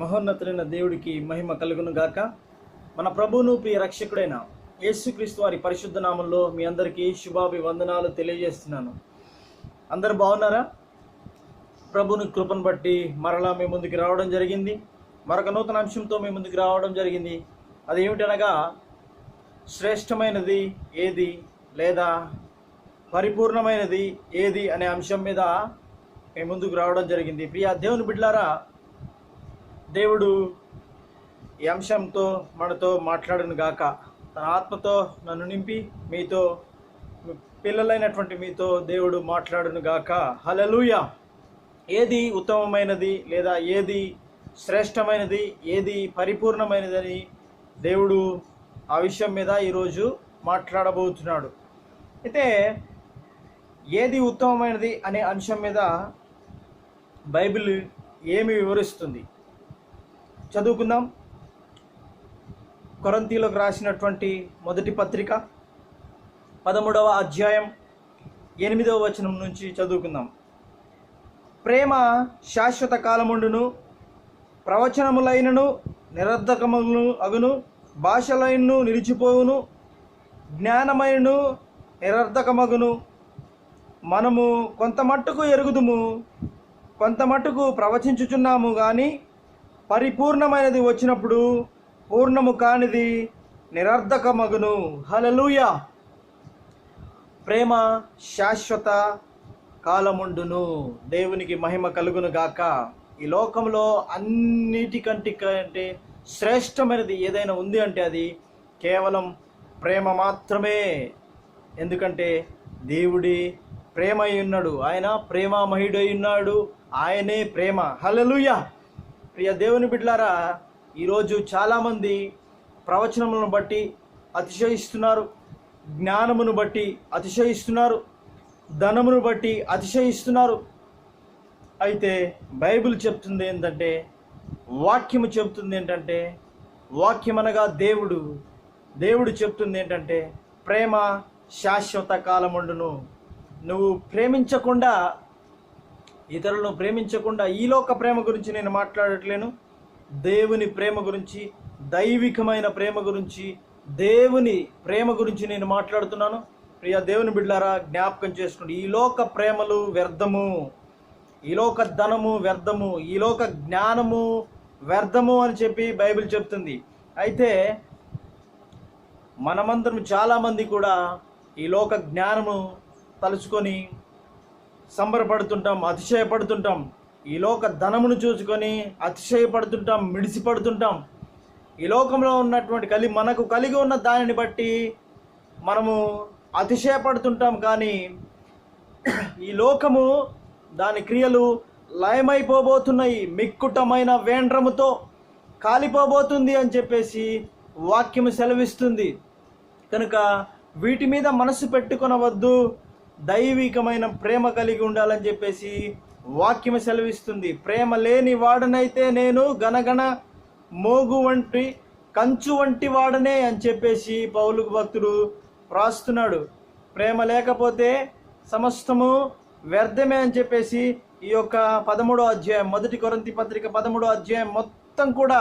మహోన్నతులైన దేవుడికి మహిమ కలుగును గాక మన ప్రభువును ప్రియ రక్షకుడైన యేసుక్రీస్తు వారి పరిశుద్ధ నామంలో మీ అందరికీ శుభాభివందనాలు తెలియజేస్తున్నాను. అందరు బాగున్నారా? ప్రభుని కృపను బట్టి మరలా మీ ముందుకు రావడం జరిగింది. మరొక నూతన అంశంతో మీ ముందుకు రావడం జరిగింది. అది ఏమిటనగా శ్రేష్టమైనది ఏది లేదా పరిపూర్ణమైనది ఏది అనే అంశం మీద మీ ముందుకు రావడం జరిగింది. ప్రియ దేవుని బిడ్లారా దేవుడు ఈ అంశంతో మనతో మాట్లాడను గాక. తన ఆత్మతో నన్ను నింపి మీతో పిల్లలైనటువంటి మీతో దేవుడు మాట్లాడును గాక. హలలుయ ఏది ఉత్తమమైనది లేదా ఏది శ్రేష్టమైనది ఏది పరిపూర్ణమైనదని దేవుడు ఆ విషయం మీద ఈరోజు మాట్లాడబోతున్నాడు. అయితే ఏది ఉత్తమమైనది అనే అంశం మీద బైబిల్ ఏమి వివరిస్తుంది? చదువుకుందాం. కొరంతీలోకి రాసినటువంటి మొదటి పత్రిక పదమూడవ అధ్యాయం ఎనిమిదవ వచనం నుంచి చదువుకుందాం. ప్రేమ శాశ్వత కాలముండును ప్రవచనములైనను నిరర్ధకములను అగును భాషలైనను నిలిచిపోవును జ్ఞానమైనను నిరర్ధకమగును. మనము కొంత మట్టుకు ఎరుగుదుము కొంత మట్టుకు ప్రవచించుచున్నాము కానీ పరిపూర్ణమైనది వచ్చినప్పుడు పూర్ణము కానిది నిరర్ధకమగును. హలలుయ ప్రేమ శాశ్వత కాలముండును. దేవునికి మహిమ కలుగును గాక. ఈ లోకంలో అన్నిటికంటే కంటే శ్రేష్టమైనది ఏదైనా ఉంది అంటే అది కేవలం ప్రేమ మాత్రమే. ఎందుకంటే దేవుడి ప్రేమ అయి ఉన్నాడు ఆయన ప్రేమామయుడై ఉన్నాడు ఆయనే ప్రేమ. హలలుయ ప్రియ దేవుని బిడ్లారా ఈరోజు చాలామంది ప్రవచనములను బట్టి అతిశయిస్తున్నారు జ్ఞానమును బట్టి అతిశయిస్తున్నారు ధనమును బట్టి అతిశయిస్తున్నారు. అయితే బైబిల్ చెప్తుంది ఏంటంటే వాక్యము చెప్తుంది ఏంటంటే వాక్యం అనగా దేవుడు దేవుడు చెప్తుంది ఏంటంటే ప్రేమ శాశ్వత కాలముండును. నువ్వు ప్రేమించకుండా ఇతరులను ప్రేమించకుండా ఈ లోక ప్రేమ గురించి నేను మాట్లాడట్లేను. దేవుని ప్రేమ గురించి దైవికమైన ప్రేమ గురించి దేవుని ప్రేమ గురించి నేను మాట్లాడుతున్నాను. ప్రియ దేవుని బిడ్డారా జ్ఞాపకం చేసుకోండి. ఈ లోక ప్రేమలు వ్యర్థము. ఈ లోక ధనము వ్యర్థము. ఈ లోక జ్ఞానము వ్యర్థము అని చెప్పి బైబిల్ చెప్తుంది. అయితే మనమందరం చాలామంది కూడా ఈ లోక జ్ఞానము తలుచుకొని సంబరపడుతుంటాం అతిశయపడుతుంటాం. ఈ లోక ధనమును చూసుకొని అతిశయపడుతుంటాం మిడిసిపడుతుంటాం. ఈ లోకంలో ఉన్నటువంటి కలి మనకు కలిగి ఉన్న దానిని బట్టి మనము అతిశయపడుతుంటాం కానీ ఈ లోకము దాని క్రియలు లయమైపోబోతున్నాయి మిక్కుటమైన వేండ్రముతో కాలిపోబోతుంది అని చెప్పేసి వాక్యము సెలవిస్తుంది. కనుక వీటి మీద మనసు పెట్టుకొనవద్దు దైవికమైన ప్రేమ కలిగి ఉండాలని చెప్పేసి వాక్యం సెలవిస్తుంది. ప్రేమ లేని వాడనైతే నేను గనగన మోగు వంటి కంచు వంటి వాడనే అని చెప్పేసి పౌలుకు భక్తుడు రాస్తున్నాడు ప్రేమ లేకపోతే సమస్తము వ్యర్థమే అని చెప్పేసి ఈ యొక్క పదమూడో అధ్యాయం మొదటి కొరంతి పత్రిక పదమూడో అధ్యాయం మొత్తం కూడా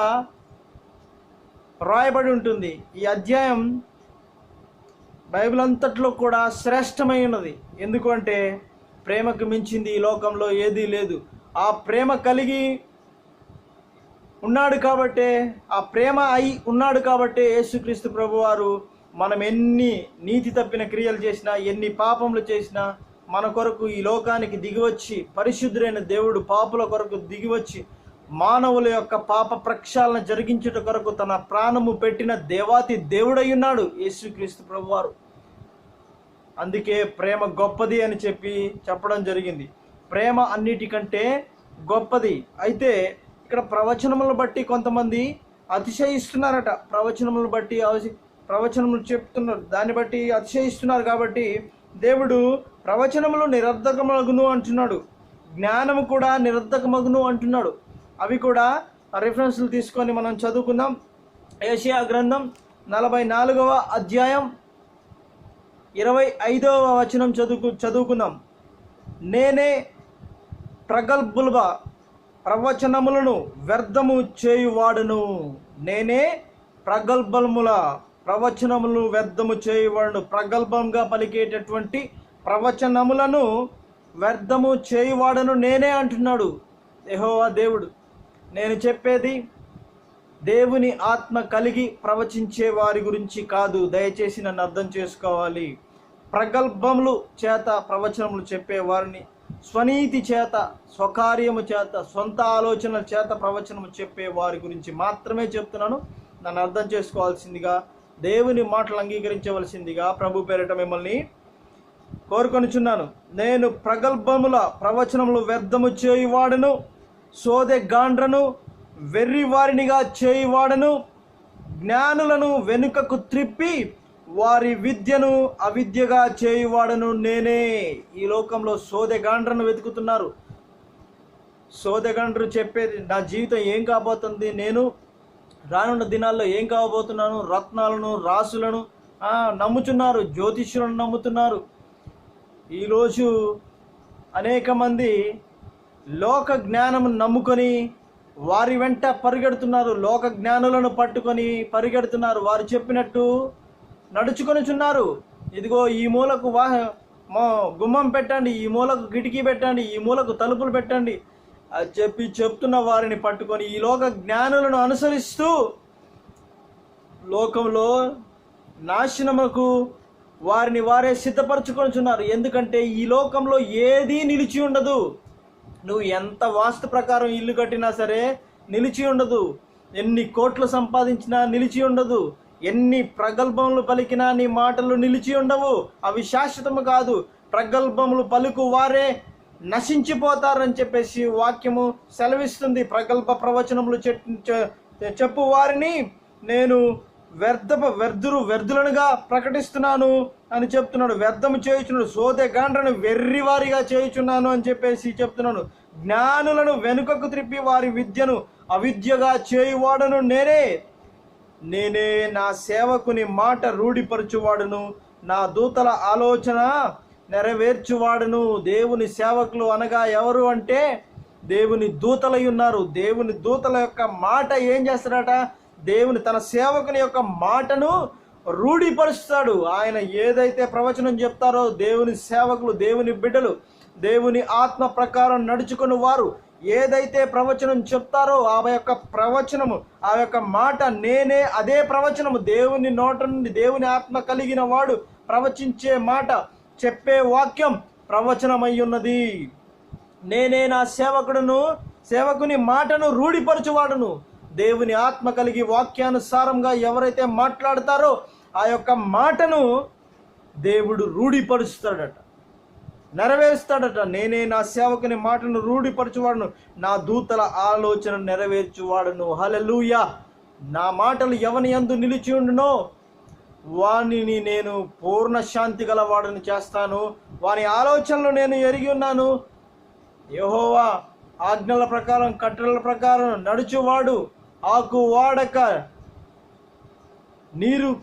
రాయబడి ఉంటుంది. ఈ అధ్యాయం బైబిల్ అంతట్లో కూడా శ్రేష్టమైనది. ఎందుకంటే ప్రేమకు మించింది ఈ లోకంలో ఏదీ లేదు. ఆ ప్రేమ కలిగి ఉన్నాడు కాబట్టే ఆ ప్రేమ అయి ఉన్నాడు కాబట్టే యేసుక్రీస్తు ప్రభువారు మనం ఎన్ని నీతి తప్పిన క్రియలు చేసినా ఎన్ని పాపములు చేసినా మన కొరకు ఈ లోకానికి దిగివచ్చి పరిశుద్ధుడైన దేవుడు పాపుల కొరకు దిగివచ్చి మానవుల యొక్క పాప ప్రక్షాళన జరిగించుట కొరకు తన ప్రాణము పెట్టిన దేవాతి దేవుడై ఉన్నాడు యేసుక్రీస్తు ప్రభువారు. అందుకే ప్రేమ గొప్పది అని చెప్పి చెప్పడం జరిగింది. ప్రేమ అన్నిటికంటే గొప్పది. అయితే ఇక్కడ ప్రవచనములను బట్టి కొంతమంది అతిశయిస్తున్నారట. ప్రవచనములను బట్టి అవసి- ప్రవచనములు చెప్తున్నారు. దాన్ని బట్టి అతిశయిస్తున్నారు కాబట్టి దేవుడు ప్రవచనములు నిరర్ధకమగును అంటున్నాడు. జ్ఞానము కూడా నిరర్ధకమగును అంటున్నాడు. అవి కూడా రిఫరెన్స్లు తీసుకొని మనం చదువుకుందాం. ఏషియా గ్రంథం నలభై నాలుగవ అధ్యాయం ఇరవై ఐదవ వచనం చదువుకు చదువుకుందాం. నేనే ప్రగల్భులుగా ప్రవచనములను వ్యర్థము చేయువాడును. నేనే ప్రగల్భముల ప్రవచనములను వ్యర్థము చేయువాడును. ప్రగల్భంగా పలికేటటువంటి ప్రవచనములను వ్యర్థము చేయువాడను నేనే అంటున్నాడు. ఎహోవా దేవుడు. నేను చెప్పేది దేవుని ఆత్మ కలిగి ప్రవచించే వారి గురించి కాదు దయచేసి నన్ను అర్థం చేసుకోవాలి. ప్రగల్భములు చేత ప్రవచనములు చెప్పేవారిని స్వనీతి చేత స్వకార్యము చేత సొంత ఆలోచనల చేత ప్రవచనము చెప్పే వారి గురించి మాత్రమే చెప్తున్నాను. నన్ను అర్థం చేసుకోవాల్సిందిగా దేవుని మాటలు అంగీకరించవలసిందిగా ప్రభు పేరిట మిమ్మల్ని కోరుకొనిచున్నాను. నేను ప్రగల్భముల ప్రవచనములు వ్యర్థము చేయువాడను సోదె గాండ్రను వెర్రి వారినిగా చేయువాడను జ్ఞానులను వెనుకకు త్రిప్పి వారి విద్యను అవిద్యగా చేయువాడను నేనే. ఈ లోకంలో సోదెగాండ్రను వెతుకుతున్నారు. సోదెగాండ్రు చెప్పేది నా జీవితం ఏం కాబోతుంది? నేను రానున్న దినాల్లో ఏం కాబోతున్నాను? రత్నాలను రాసులను నమ్ముతున్నారు నమ్ముచున్నారు జ్యోతిష్యులను నమ్ముతున్నారు. ఈరోజు అనేక మంది లోక జ్ఞానం నమ్ముకొని వారి వెంట పరిగెడుతున్నారు. లోక జ్ఞానులను పట్టుకొని పరిగెడుతున్నారు. వారు చెప్పినట్టు నడుచుకొనిచున్నారు ఇదిగో ఈ మూలకు వా గుమ్మం పెట్టండి. ఈ మూలకు కిటికీ పెట్టండి. ఈ మూలకు తలుపులు పెట్టండి. అది చెప్పి చెప్తున్న వారిని పట్టుకొని ఈ లోక జ్ఞానులను అనుసరిస్తూ లోకంలో నాశనముకు వారిని వారే సిద్ధపరచుకొనిచున్నారు ఎందుకంటే ఈ లోకంలో ఏదీ నిలిచి ఉండదు. నువ్వు ఎంత వాస్తు ప్రకారం ఇల్లు కట్టినా సరే నిలిచి ఉండదు. ఎన్ని కోట్లు సంపాదించినా నిలిచి ఉండదు. ఎన్ని ప్రగల్భములు పలికినా నీ మాటలు నిలిచి ఉండవు. అవి శాశ్వతము కాదు. ప్రగల్భములు పలుకు వారే నశించిపోతారని చెప్పేసి వాక్యము సెలవిస్తుంది. ప్రగల్భ ప్రవచనములు చె- చెప్పు వారిని నేను వ్యర్థప వ్యర్థులు వ్యర్థులనుగా ప్రకటిస్తున్నాను అని చెప్తున్నాడు. వ్యర్థము చేయుచున్నాడు. సోదె గాండ్రను వెర్రివారిగా చేయుచున్నాను అని చెప్పేసి చెప్తున్నాను జ్ఞానులను వెనుకకు త్రిప్పి వారి విద్యను అవిద్యగా చేయువాడను నేనే. నేనే నా సేవకుని మాట రూఢిపరచువాడును. నా దూతల ఆలోచన నెరవేర్చువాడును. దేవుని సేవకులు అనగా ఎవరు అంటే దేవుని దూతలై ఉన్నారు. దేవుని దూతల యొక్క మాట ఏం చేస్తారట? దేవుని తన సేవకుని యొక్క మాటను రూఢిపరుస్తాడు. ఆయన ఏదైతే ప్రవచనం చెప్తారో దేవుని సేవకులు దేవుని బిడ్డలు దేవుని ఆత్మ ప్రకారం నడుచుకుని వారు ఏదైతే ప్రవచనం చెప్తారో ఆ యొక్క ప్రవచనము ఆ యొక్క మాట నేనే అదే ప్రవచనము. దేవుని నోట నుండి దేవుని ఆత్మ కలిగిన వాడు ప్రవచించే మాట చెప్పే వాక్యం ప్రవచనమై ఉన్నది. నేనే నా సేవకుడును సేవకుని మాటను రూఢిపరచువాడును. దేవుని ఆత్మ కలిగి వాక్యానుసారంగా ఎవరైతే మాట్లాడతారో ఆ యొక్క మాటను దేవుడు రూఢిపరుస్తాడట. నెరవేరుస్తాడట. నేనే నా సేవకుని మాటను రూఢిపరచువాడును. నా దూతల ఆలోచన నెరవేర్చువాడును. హలలుయా నా మాటలు ఎవని ఎందు నిలిచి ఉండునో వానిని నేను పూర్ణ శాంతి గలవాడని చేస్తాను. వాని ఆలోచనలు నేను ఎరిగి ఉన్నాను. యహోవా ఆజ్ఞల ప్రకారం కట్టడల ప్రకారం నడుచువాడు. ఆకు వాడక. నీరు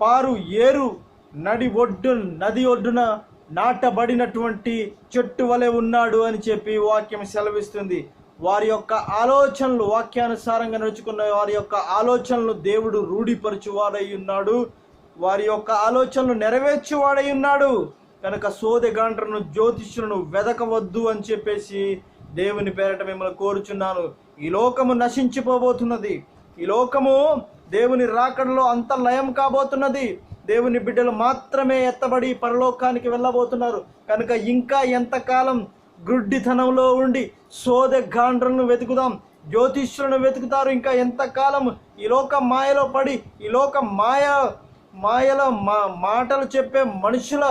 పారు ఏరు నడి ఒడ్డు నది ఒడ్డున నాటబడినటువంటి చెట్టు వలె ఉన్నాడు అని చెప్పి వాక్యం సెలవిస్తుంది. వారి యొక్క ఆలోచనలు వాక్యానుసారంగా నడుచుకున్న వారి యొక్క ఆలోచనలు దేవుడు రూఢిపరచువాడై ఉన్నాడు. వారి యొక్క ఆలోచనలు నెరవేర్చువాడై ఉన్నాడు. కనుక సోదెగాండ్రను జ్యోతిష్యులను వెదకవద్దు అని చెప్పేసి దేవుని పేరట మిమ్మల్ని కోరుచున్నాను. ఈ లోకము నశించిపోబోతున్నది. ఈ లోకము దేవుని రాకడలో అంత లయం కాబోతున్నది. దేవుని బిడ్డలు మాత్రమే ఎత్తబడి పరలోకానికి వెళ్ళబోతున్నారు. కనుక ఇంకా ఎంతకాలం గుడ్డితనంలో ఉండి సోదె గాండ్రలను వెతుకుదాం జ్యోతిష్యులను వెతుకుతారు. ఇంకా ఎంతకాలం ఈ లోక మాయలో పడి ఈ లోక మాయ మాయల మా మాటలు చెప్పే మనుషుల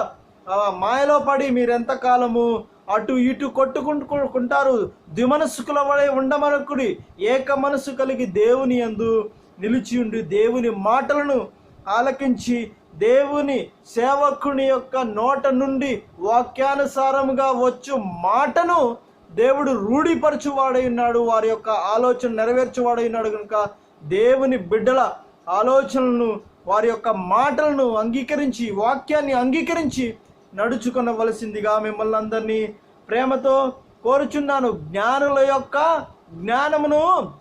మాయలో పడి మీరెంతకాలము అటు ఇటు కొట్టుకుంటుకుంటారు ద్విమనస్సుకుల వలె ఉండమనకుడి ఏక మనసు కలిగి దేవుని యందు నిలిచి ఉండి దేవుని మాటలను ఆలకించి దేవుని సేవకుని యొక్క నోట నుండి వాక్యానుసారముగా వచ్చు మాటను దేవుడు రూఢిపరచువాడై ఉన్నాడు. వారి యొక్క ఆలోచన నెరవేర్చువాడై ఉన్నాడు కనుక దేవుని బిడ్డల ఆలోచనలను వారి యొక్క మాటలను అంగీకరించి వాక్యాన్ని అంగీకరించి నడుచుకొనవలసిందిగా మిమ్మల్ని అందరినీ ప్రేమతో కోరుచున్నాను. జ్ఞానుల యొక్క జ్ఞానమును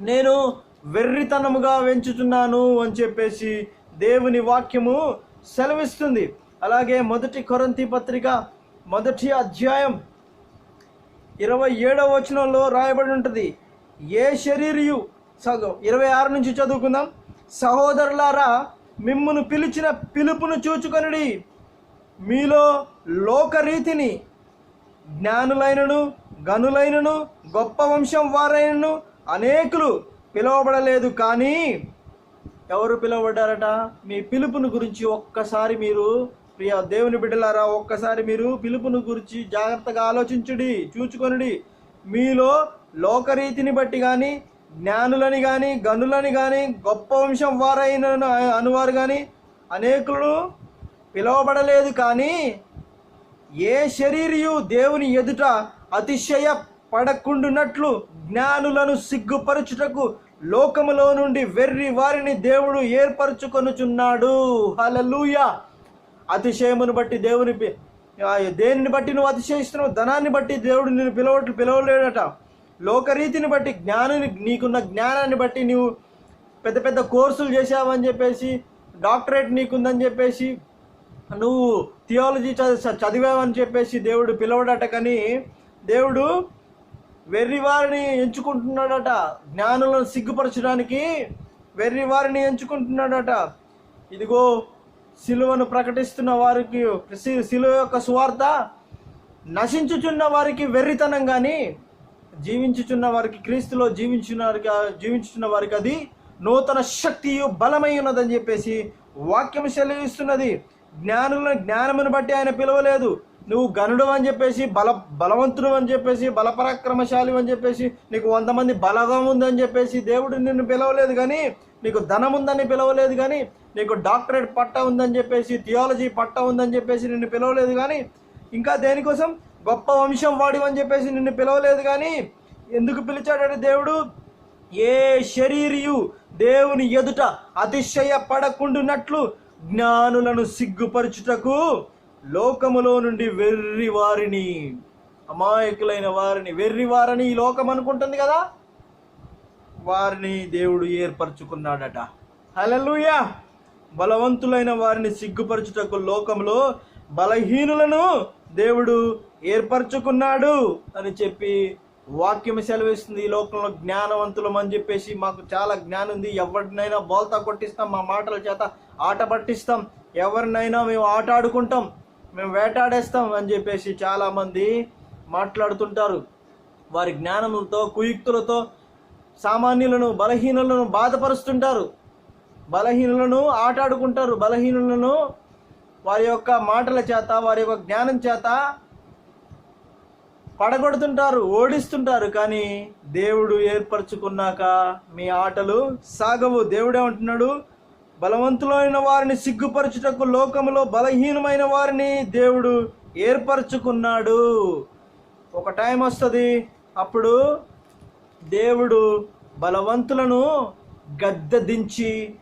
నేను వెర్రితనముగా వెంచుతున్నాను అని చెప్పేసి దేవుని వాక్యము సెలవిస్తుంది. అలాగే మొదటి కొరంతి పత్రిక మొదటి అధ్యాయం ఇరవై ఏడవ వచనంలో రాయబడి ఉంటుంది. ఏ శరీరియు సగం ఇరవై ఆరు నుంచి చదువుకుందాం. సహోదరులారా మిమ్మును పిలిచిన పిలుపును చూచుకొనిడి. మీలో లోకరీతిని జ్ఞానులైనను గనులైనను గొప్ప వంశం వారైనను అనేకులు పిలువబడలేదు. కానీ ఎవరు పిలువబడ్డారట? మీ పిలుపును గురించి ఒక్కసారి మీరు ప్రియ దేవుని బిడ్డలారా ఒక్కసారి మీరు పిలుపును గురించి జాగ్రత్తగా ఆలోచించుడి చూచుకొనుడి. మీలో లోకరీతిని బట్టి కానీ జ్ఞానులని కానీ గనులని కానీ గొప్ప వంశం వారైన అనువారు కానీ అనేకులను పిలువబడలేదు కానీ ఏ శరీరియు దేవుని ఎదుట అతిశయ పడకుండునట్లు జ్ఞానులను సిగ్గుపరచుటకు లోకములో నుండి వెర్రి వారిని దేవుడు ఏర్పరచుకొనుచున్నాడు. హలలుయ అతిశయమును బట్టి దేవుని దేనిని బట్టి నువ్వు అతిశయిస్తున్నావు? ధనాన్ని బట్టి దేవుడు నిన్ను పిలవట్లు పిలవలేడట. లోకరీతిని బట్టి జ్ఞానాన్ని నీకున్న జ్ఞానాన్ని బట్టి నువ్వు పెద్ద పెద్ద కోర్సులు చేసావని చెప్పేసి డాక్టరేట్ నీకుందని చెప్పేసి నువ్వు థియాలజీ చదివి చదివావని చెప్పేసి దేవుడు పిలవడట కానీ దేవుడు వెర్రి వారిని ఎంచుకుంటున్నాడట. జ్ఞానులను సిగ్గుపరచడానికి వెర్రి వారిని ఎంచుకుంటున్నాడట. ఇదిగో సిలువను ప్రకటిస్తున్న వారికి సిలువ యొక్క సువార్త నశించుచున్న వారికి వెర్రితనం కానీ జీవించుచున్న వారికి క్రీస్తులో జీవించిన వారికి జీవించుచున్న వారికి అది నూతన శక్తియు బలమై ఉన్నదని చెప్పేసి వాక్యం సెలవిస్తున్నది. జ్ఞానులను జ్ఞానమును బట్టి ఆయన పిలవలేదు. నువ్వు గనుడు అని చెప్పేసి బల బలవంతుడు అని చెప్పేసి బలపరాక్రమశాలి అని చెప్పేసి నీకు వంద మంది బలగం ఉందని చెప్పేసి దేవుడు నిన్ను పిలవలేదు కానీ నీకు ధనం ఉందని పిలవలేదు కానీ నీకు డాక్టరేట్ పట్ట ఉందని చెప్పేసి థియాలజీ పట్ట ఉందని చెప్పేసి నిన్ను పిలవలేదు కానీ ఇంకా దేనికోసం? గొప్ప వంశం వాడివని చెప్పేసి నిన్ను పిలవలేదు కానీ ఎందుకు పిలిచాడంటే దేవుడు ఏ శరీరియు దేవుని ఎదుట అతిశయ పడకుండునట్లు జ్ఞానులను సిగ్గుపరచుటకు లోకములో నుండి వెర్రి వారిని అమాయకులైన వారిని వెర్రి వారని ఈ లోకం అనుకుంటుంది కదా? వారిని దేవుడు ఏర్పరచుకున్నాడట. హలలుయా బలవంతులైన వారిని సిగ్గుపరచుటకు లోకంలో బలహీనులను దేవుడు ఏర్పరచుకున్నాడు అని చెప్పి వాక్యం సెలవిస్తుంది. ఈ లోకంలో జ్ఞానవంతులం అని చెప్పేసి మాకు చాలా జ్ఞానం ఉంది ఎవరినైనా బోల్తా కొట్టిస్తాం మా మాటల చేత. ఆట పట్టిస్తాం. ఎవరినైనా మేము ఆట ఆడుకుంటాం. మేము వేటాడేస్తాం అని చెప్పేసి చాలామంది మాట్లాడుతుంటారు. వారి జ్ఞానములతో కుయుక్తులతో సామాన్యులను బలహీనులను బాధపరుస్తుంటారు. బలహీనులను ఆటాడుకుంటారు బలహీనులను వారి యొక్క మాటల చేత వారి యొక్క జ్ఞానం చేత పడగొడుతుంటారు ఓడిస్తుంటారు. కానీ దేవుడు ఏర్పరచుకున్నాక మీ ఆటలు సాగవు. దేవుడే అంటున్నాడు బలవంతులైన వారిని సిగ్గుపరచుటకు లోకములో బలహీనమైన వారిని దేవుడు ఏర్పరచుకున్నాడు. ఒక టైం వస్తుంది. అప్పుడు దేవుడు బలవంతులను గద్దె దించి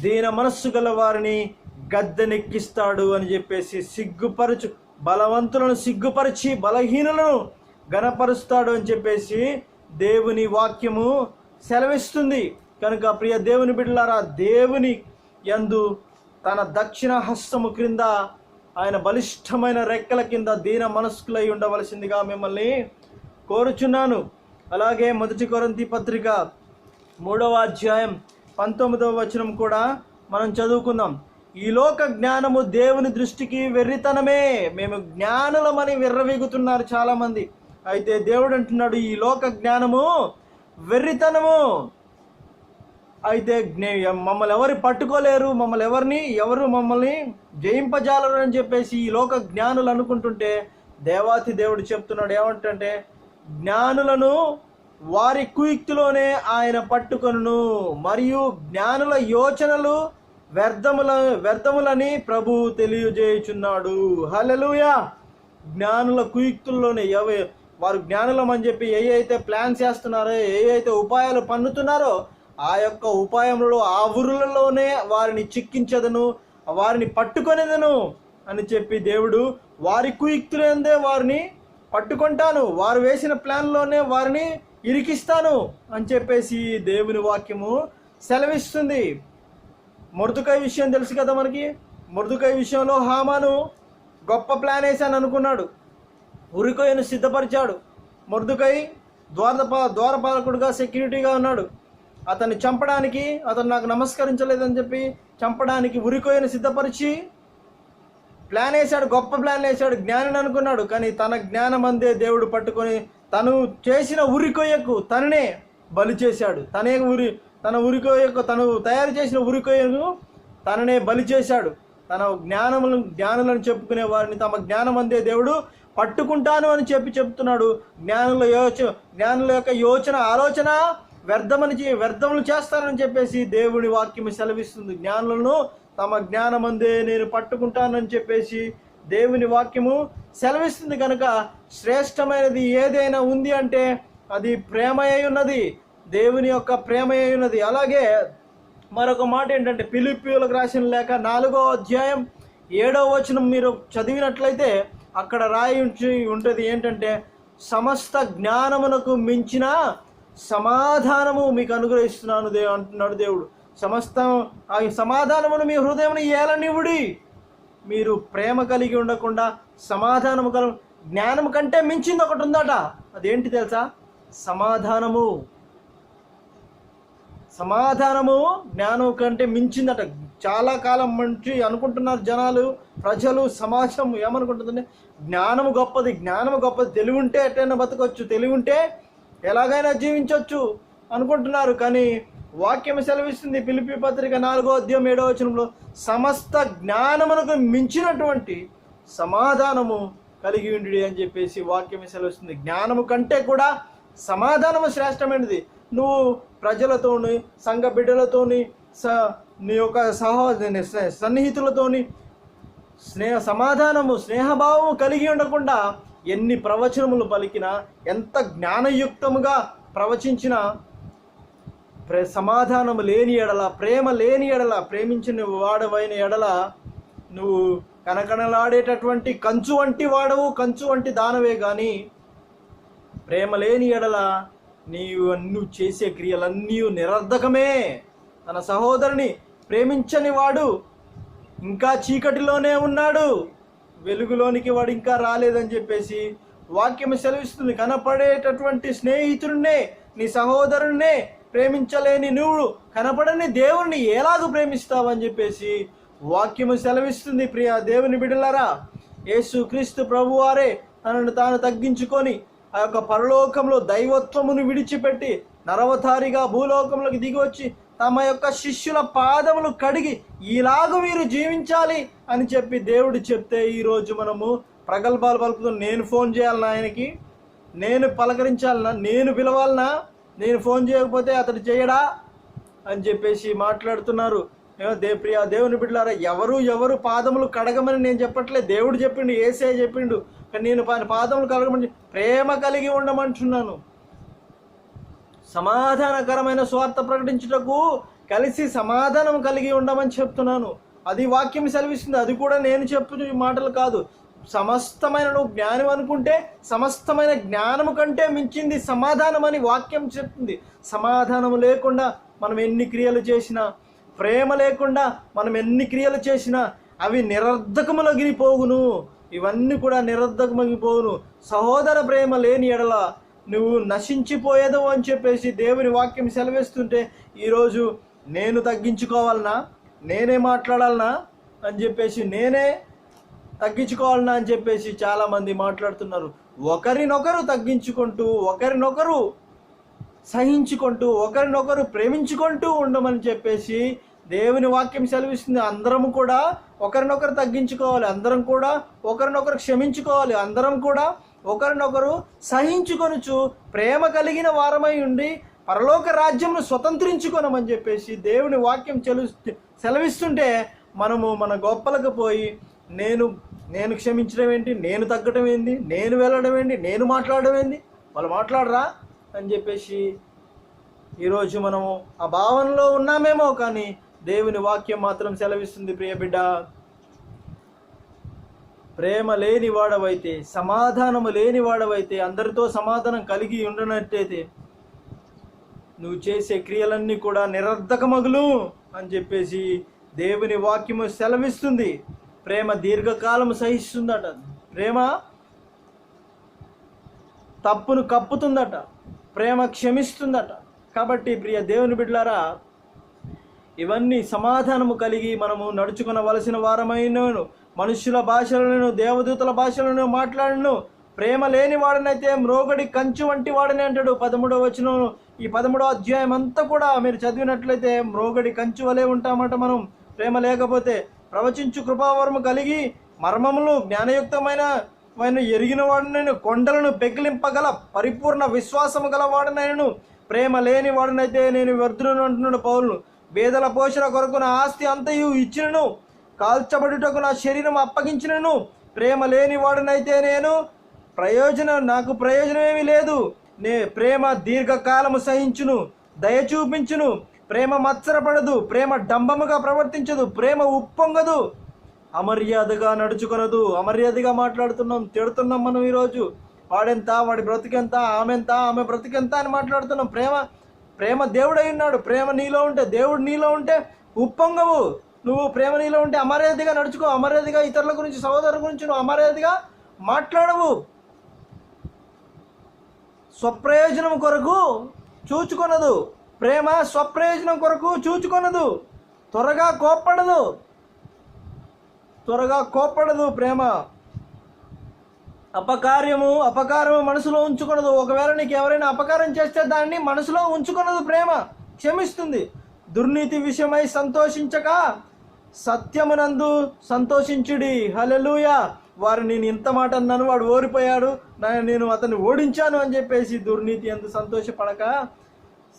దీన మనస్సు గల వారిని గద్దెనెక్కిస్తాడు అని చెప్పేసి సిగ్గుపరచు బలవంతులను సిగ్గుపరిచి బలహీనులను గణపరుస్తాడు అని చెప్పేసి దేవుని వాక్యము సెలవిస్తుంది. కనుక ప్రియ దేవుని బిడ్డలారా దేవుని యందు తన దక్షిణ హస్తము క్రింద ఆయన బలిష్టమైన రెక్కల కింద దీన మనస్కులై ఉండవలసిందిగా మిమ్మల్ని కోరుచున్నాను. అలాగే మొదటి కొరంతి పత్రిక మూడవ అధ్యాయం పంతొమ్మిదవ వచనం కూడా మనం చదువుకుందాం. ఈ లోక జ్ఞానము దేవుని దృష్టికి వెర్రితనమే. మేము జ్ఞానులమని విర్రవీగుతున్నారు చాలామంది. అయితే దేవుడు అంటున్నాడు ఈ లోక జ్ఞానము వెర్రితనము. అయితే జ్ఞే- మమ్మల్ని ఎవరు పట్టుకోలేరు మమ్మల్ని ఎవరిని ఎవరు మమ్మల్ని జయింపజాలరు అని చెప్పేసి ఈ లోక జ్ఞానులు అనుకుంటుంటే దేవాతి దేవుడు చెప్తున్నాడు ఏమంటంటే జ్ఞానులను వారి కుయుక్తిలోనే ఆయన పట్టుకొనును మరియు జ్ఞానుల యోచనలు వ్యర్థముల వ్యర్థములని ప్రభు తెలియజేయుచున్నాడు. హలలుయా జ్ఞానుల కుయుక్తుల్లోనే ఎవ వారు జ్ఞానులం అని చెప్పి ఏ అయితే ప్లాన్స్ చేస్తున్నారో ఏ అయితే ఉపాయాలు పన్నుతున్నారో ఆ యొక్క ఉపాయములలో ఆ ఊరులలోనే వారిని చిక్కించదను వారిని పట్టుకొనేదను అని చెప్పి దేవుడు వారి కుయుక్తులందే వారిని పట్టుకుంటాను. వారు వేసిన ప్లాన్లోనే వారిని ఇరికిస్తాను అని చెప్పేసి దేవుని వాక్యము సెలవిస్తుంది. మృదుకై విషయం తెలుసు కదా మనకి? మృదుకై విషయంలో హామాను గొప్ప ప్లాన్ వేసాను అనుకున్నాడు. ఉరికొయ్యను సిద్ధపరిచాడు. మృదుకై ద్వారప ద్వారపాలకుడుగా సెక్యూరిటీగా ఉన్నాడు. అతన్ని చంపడానికి అతను నాకు నమస్కరించలేదని చెప్పి చంపడానికి ఉరికొయ్యను సిద్ధపరిచి ప్లాన్ వేశాడు గొప్ప ప్లాన్ వేశాడు జ్ఞానిని అనుకున్నాడు. కానీ తన జ్ఞానం అందే దేవుడు పట్టుకొని తను చేసిన ఉరికొయ్యకు తననే బలి చేశాడు. తనే ఉరి తన ఉరికొయ్యకు తను తయారు చేసిన ఉరికొయ్యను తననే బలి చేశాడు. తన జ్ఞానములను జ్ఞానులను చెప్పుకునే వారిని తమ జ్ఞానం అందే దేవుడు పట్టుకుంటాను అని చెప్పి చెప్తున్నాడు. జ్ఞానుల యోచ జ్ఞానుల యొక్క యోచన ఆలోచన వ్యర్థమని చే- వ్యర్థములు చేస్తానని చెప్పేసి దేవుని వాక్యం సెలవిస్తుంది. జ్ఞానులను తమ జ్ఞానమందే నేను పట్టుకుంటానని చెప్పేసి దేవుని వాక్యము సెలవిస్తుంది కనుక శ్రేష్టమైనది ఏదైనా ఉంది అంటే అది ప్రేమ అయి ఉన్నది దేవుని యొక్క ప్రేమ అయి ఉన్నది. అలాగే మరొక మాట ఏంటంటే పిలిపిలకు రాసిన లేక నాలుగో అధ్యాయం ఏడో వచనం మీరు చదివినట్లయితే అక్కడ రాయించి ఉంటుంది ఏంటంటే సమస్త జ్ఞానమునకు మించిన సమాధానము మీకు అనుగ్రహిస్తున్నాను దేవు అంటున్నాడు దేవుడు. సమస్తం ఆ సమాధానమును మీ హృదయం ఏలనివుడి మీరు ప్రేమ కలిగి ఉండకుండా సమాధానము కల జ్ఞానం కంటే మించింది ఒకటి ఉందట. అదేంటి తెలుసా? సమాధానము. సమాధానము జ్ఞానం కంటే మించిందట. చాలా కాలం మంచి అనుకుంటున్నారు జనాలు ప్రజలు సమాజం ఏమనుకుంటుందంటే జ్ఞానము గొప్పది జ్ఞానము గొప్పది. తెలివి ఉంటే ఎట్టైనా బతకొచ్చు. తెలివి ఉంటే ఎలాగైనా జీవించవచ్చు అనుకుంటున్నారు కానీ వాక్యం సెలవిస్తుంది పిలిపి పత్రిక నాలుగో అధ్యాయం ఏడో వచనంలో సమస్త జ్ఞానమునకు మించినటువంటి సమాధానము కలిగి ఉండి అని చెప్పేసి వాక్యం సెలవిస్తుంది. జ్ఞానము కంటే కూడా సమాధానము శ్రేష్టమైనది. నువ్వు ప్రజలతోని సంఘ బిడ్డలతోని స నీ యొక్క సహో సన్నిహితులతోని స్నేహ సమాధానము స్నేహభావము కలిగి ఉండకుండా ఎన్ని ప్రవచనములు పలికినా ఎంత జ్ఞానయుక్తముగా ప్రవచించినా ప్రే సమాధానము లేని ఎడల ప్రేమ లేని ఎడల ప్రేమించిన వాడవైన ఎడల నువ్వు కనకనలాడేటటువంటి కంచు వంటి వాడవు కంచు వంటి దానవే కానీ ప్రేమ లేని ఎడల నీవు నువ్వు చేసే క్రియలన్నీ నిరర్ధకమే. తన సహోదరుని ప్రేమించని వాడు ఇంకా చీకటిలోనే ఉన్నాడు. వెలుగులోనికి వాడు ఇంకా రాలేదని చెప్పేసి వాక్యం సెలవిస్తుంది. కనపడేటటువంటి స్నేహితుడినే నీ సహోదరుణ్ణే ప్రేమించలేని నువ్వు కనపడని దేవుణ్ణి ఎలాగ ప్రేమిస్తావని చెప్పేసి వాక్యము సెలవిస్తుంది. ప్రియ దేవుని బిడలరా యేసు క్రీస్తు ప్రభువారే తనను తాను తగ్గించుకొని ఆ యొక్క పరలోకంలో దైవత్వమును విడిచిపెట్టి నరవతారిగా భూలోకంలోకి దిగి వచ్చి తమ యొక్క శిష్యుల పాదములు కడిగి ఇలాగ మీరు జీవించాలి అని చెప్పి దేవుడు చెప్తే ఈరోజు మనము ప్రగల్భాలు పలుకుతూ నేను ఫోన్ చేయాలన్నా ఆయనకి నేను పలకరించాలనా నేను పిలవాలనా నేను ఫోన్ చేయకపోతే అతడు చేయడా అని చెప్పేసి మాట్లాడుతున్నారు. దే ప్రియా దేవుని బిడ్డలారా ఎవరు ఎవరు పాదములు కడగమని నేను చెప్పట్లే దేవుడు చెప్పిండు ఏసే చెప్పిండు కానీ నేను పా- పాదములు కడగమని ప్రేమ కలిగి ఉండమంటున్నాను. సమాధానకరమైన స్వార్థ ప్రకటించుటకు కలిసి సమాధానం కలిగి ఉండమని చెప్తున్నాను. అది వాక్యం సెలవిస్తుంది. అది కూడా నేను చెప్పు మాటలు కాదు. సమస్తమైన నువ్వు జ్ఞానం అనుకుంటే సమస్తమైన జ్ఞానము కంటే మించింది సమాధానం అని వాక్యం చెప్తుంది. సమాధానం లేకుండా మనం ఎన్ని క్రియలు చేసినా ప్రేమ లేకుండా మనం ఎన్ని క్రియలు చేసినా అవి నిరర్ధకములగిరిపోవును ఇవన్నీ కూడా నిరర్ధకమగిపోవును. సహోదర ప్రేమ లేని ఎడల నువ్వు నశించిపోయేదు అని చెప్పేసి దేవుని వాక్యం సెలవిస్తుంటే ఈరోజు నేను తగ్గించుకోవాలనా? నేనే మాట్లాడాలనా? అని చెప్పేసి నేనే తగ్గించుకోవాలనా అని చెప్పేసి చాలామంది మాట్లాడుతున్నారు. ఒకరినొకరు తగ్గించుకుంటూ ఒకరినొకరు సహించుకుంటూ ఒకరినొకరు ప్రేమించుకుంటూ ఉండమని చెప్పేసి దేవుని వాక్యం సెలవిస్తుంది. అందరం కూడా ఒకరినొకరు తగ్గించుకోవాలి. అందరం కూడా ఒకరినొకరు క్షమించుకోవాలి. అందరం కూడా ఒకరినొకరు సహించుకొనుచు ప్రేమ కలిగిన వారమై ఉండి పరలోక రాజ్యంను స్వతంత్రించుకొనమని చెప్పేసి దేవుని వాక్యం చెలు సెలవిస్తుంటే మనము మన గొప్పలకు పోయి నేను నేను క్షమించడం ఏంటి? నేను తగ్గడం ఏంటి నేను వెళ్ళడం ఏంటి? నేను మాట్లాడడం ఏంటి వాళ్ళు మాట్లాడరా? అని చెప్పేసి ఈరోజు మనము ఆ భావనలో ఉన్నామేమో కానీ దేవుని వాక్యం మాత్రం సెలవిస్తుంది ప్రియబిడ్డ. ప్రేమ లేని వాడవైతే సమాధానము లేని వాడవైతే అందరితో సమాధానం కలిగి ఉండనట్టయితే నువ్వు చేసే క్రియలన్నీ కూడా నిరర్ధకమగులు అని చెప్పేసి దేవుని వాక్యము సెలవిస్తుంది. ప్రేమ దీర్ఘకాలం సహిస్తుందట. ప్రేమ తప్పును కప్పుతుందట. ప్రేమ క్షమిస్తుందట. కాబట్టి ప్రియ దేవుని బిడ్డలారా ఇవన్నీ సమాధానము కలిగి మనము నడుచుకునవలసిన వారమైనను. మనుష్యుల భాషలను దేవదూతల భాషలను మాట్లాడను. ప్రేమ లేని వాడనైతే మ్రోగడి కంచు వంటి వాడని అంటాడు పదమూడవ వచనం. ఈ పదమూడవ అధ్యాయం అంతా కూడా మీరు చదివినట్లయితే మ్రోగడి కంచు వలె ఉంటామట మనం. ప్రేమ లేకపోతే ప్రవచించు కృపావరము కలిగి మర్మములు జ్ఞానయుక్తమైన ఎరిగిన వాడినైనా కొండలను పెకిలింపగల పరిపూర్ణ విశ్వాసము గల వాడినైనను ప్రేమ లేని వాడినైతే నేను వ్యర్థులను అంటున్నాడు పౌరులు వేదల పోషణ కొరకు నా ఆస్తి అంతయు ఇచ్చినను. కాల్చబడుటకు నా శరీరం అప్పగించినను. ప్రేమ లేని వాడినైతే నేను. ప్రయోజనం నాకు ప్రయోజనం ఏమీ లేదు. నే ప్రేమ దీర్ఘకాలము సహించును దయ చూపించును ప్రేమ మత్సరపడదు ప్రేమ డంబముగా ప్రవర్తించదు ప్రేమ ఉప్పొంగదు. అమర్యాదగా నడుచుకొనదు అమర్యాదగా మాట్లాడుతున్నాం తిడుతున్నాం మనం ఈరోజు. వాడెంత వాడి బ్రతికెంత ఆమెంత ఆమె బ్రతికెంత అని మాట్లాడుతున్నాం. ప్రేమ ప్రేమ దేవుడై ఉన్నాడు. ప్రేమ నీలో ఉంటే దేవుడు నీలో ఉంటే ఉప్పొంగవు. నువ్వు ప్రేమ నీలో ఉంటే అమర్యాదగా నడుచుకో అమర్యాదగా ఇతరుల గురించి సహోదరుల గురించి నువ్వు అమర్యాదగా మాట్లాడవు. స్వప్రయోజనం కొరకు చూచుకొనదు. ప్రేమ స్వప్రయోజనం కొరకు చూచుకొనదు. త్వరగా కోప్పడదు. త్వరగా కోప్పడదు ప్రేమ. అపకార్యము అపకారము మనసులో ఉంచుకొనదు. ఒకవేళ నీకు ఎవరైనా అపకారం చేస్తే దాన్ని మనసులో ఉంచుకొనదు ప్రేమ. క్షమిస్తుంది. దుర్నీతి విషయమై సంతోషించక సత్యమునందు సంతోషించుడి. హలలుయ వారు నేను ఇంత మాట అన్నాను వాడు ఓడిపోయాడు. నేను అతన్ని ఓడించాను అని చెప్పేసి దుర్నీతి అందు సంతోషపడక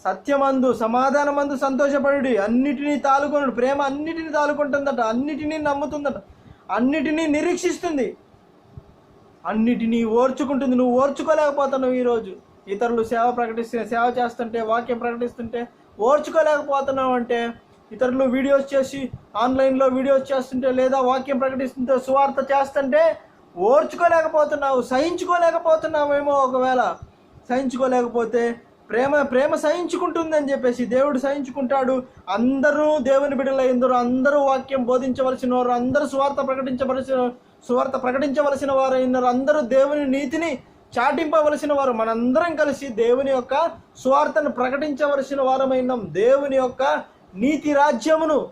సత్యమందు సమాధానమందు సంతోషపడుడి. అన్నిటినీ తాలుకొనుడు. ప్రేమ అన్నిటినీ తాలుకుంటుందట. అన్నిటినీ నమ్ముతుందట. అన్నిటినీ నిరీక్షిస్తుంది. అన్నిటినీ ఓర్చుకుంటుంది. నువ్వు ఓర్చుకోలేకపోతున్నావు ఈరోజు. ఇతరులు సేవ ప్రకటిస్తే సేవ చేస్తుంటే వాక్యం ప్రకటిస్తుంటే ఓర్చుకోలేకపోతున్నావు అంటే ఇతరులు వీడియోస్ చేసి ఆన్లైన్లో వీడియోస్ చేస్తుంటే లేదా వాక్యం ప్రకటిస్తుంటే సువార్త చేస్తుంటే ఓర్చుకోలేకపోతున్నావు సహించుకోలేకపోతున్నావేమో ఒకవేళ. సహించుకోలేకపోతే ప్రేమ ప్రేమ సహించుకుంటుందని చెప్పేసి దేవుడు సహించుకుంటాడు. అందరూ దేవుని బిడ్డలైందరు అందరూ వాక్యం బోధించవలసిన వారు అందరూ సువార్త ప్రకటించవలసిన సువార్త ప్రకటించవలసిన వారు అయినారు అందరూ దేవుని నీతిని చాటింపవలసిన వారు. మనందరం కలిసి దేవుని యొక్క సువార్తను ప్రకటించవలసిన వారమైనాం దేవుని యొక్క నీతి రాజ్యమును